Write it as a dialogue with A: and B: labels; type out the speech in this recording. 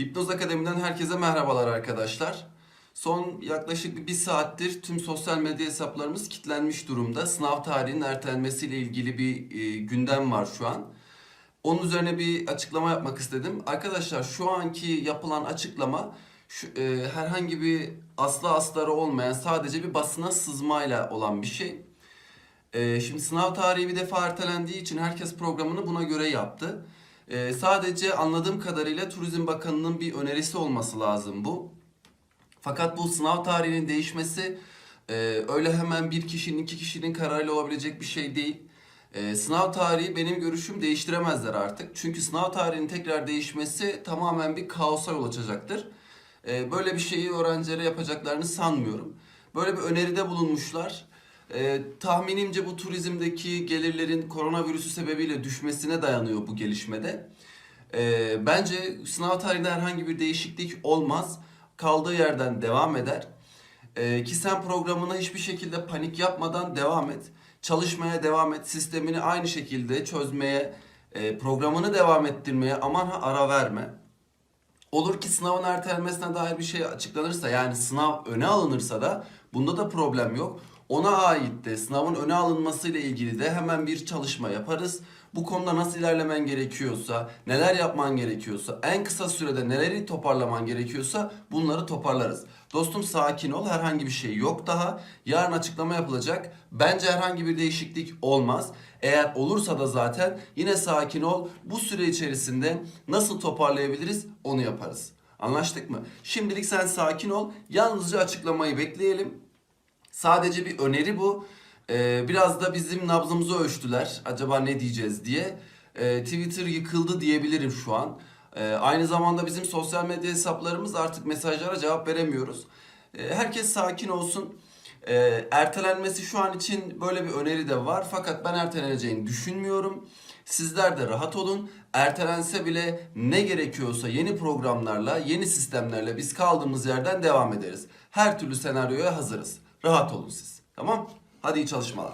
A: Hipnoz Akademi'den herkese merhabalar arkadaşlar. Son yaklaşık bir, saattir tüm sosyal medya hesaplarımız kilitlenmiş durumda. Sınav tarihinin ertelenmesiyle ilgili bir e, gündem var şu an. Onun üzerine bir açıklama yapmak istedim. Arkadaşlar şu anki yapılan açıklama şu, e, herhangi bir aslı astarı olmayan sadece bir basına sızmayla olan bir şey. E, şimdi sınav tarihi bir defa ertelendiği için herkes programını buna göre yaptı. E, sadece anladığım kadarıyla Turizm Bakanı'nın bir önerisi olması lazım bu. Fakat bu sınav tarihinin değişmesi e, öyle hemen bir kişinin iki kişinin kararıyla olabilecek bir şey değil. E, sınav tarihi benim görüşüm değiştiremezler artık. Çünkü sınav tarihinin tekrar değişmesi tamamen bir kaosa yol açacaktır. E, böyle bir şeyi öğrencilere yapacaklarını sanmıyorum. Böyle bir öneride bulunmuşlar. E, tahminimce bu turizmdeki gelirlerin koronavirüsü sebebiyle düşmesine dayanıyor bu gelişmede. E, bence sınav tarihinde herhangi bir değişiklik olmaz. Kaldığı yerden devam eder. E, ki sen programına hiçbir şekilde panik yapmadan devam et. Çalışmaya devam et. Sistemini aynı şekilde çözmeye, e, programını devam ettirmeye aman ha ara verme. Olur ki sınavın ertelenmesine dair bir şey açıklanırsa yani sınav öne alınırsa da bunda da problem yok. Ona ait de sınavın öne alınmasıyla ilgili de hemen bir çalışma yaparız. Bu konuda nasıl ilerlemen gerekiyorsa, neler yapman gerekiyorsa, en kısa sürede neleri toparlaman gerekiyorsa bunları toparlarız. Dostum sakin ol, herhangi bir şey yok daha. Yarın açıklama yapılacak. Bence herhangi bir değişiklik olmaz. Eğer olursa da zaten yine sakin ol. Bu süre içerisinde nasıl toparlayabiliriz onu yaparız. Anlaştık mı? Şimdilik sen sakin ol. Yalnızca açıklamayı bekleyelim. Sadece bir öneri bu. Ee, biraz da bizim nabzımızı ölçtüler. Acaba ne diyeceğiz diye. Ee, Twitter yıkıldı diyebilirim şu an. Ee, aynı zamanda bizim sosyal medya hesaplarımız artık mesajlara cevap veremiyoruz. Ee, herkes sakin olsun. Ee, ertelenmesi şu an için böyle bir öneri de var. Fakat ben erteleneceğini düşünmüyorum. Sizler de rahat olun. Ertelense bile ne gerekiyorsa yeni programlarla, yeni sistemlerle biz kaldığımız yerden devam ederiz. Her türlü senaryoya hazırız. Rahat olun siz. Tamam? Hadi iyi çalışmalar.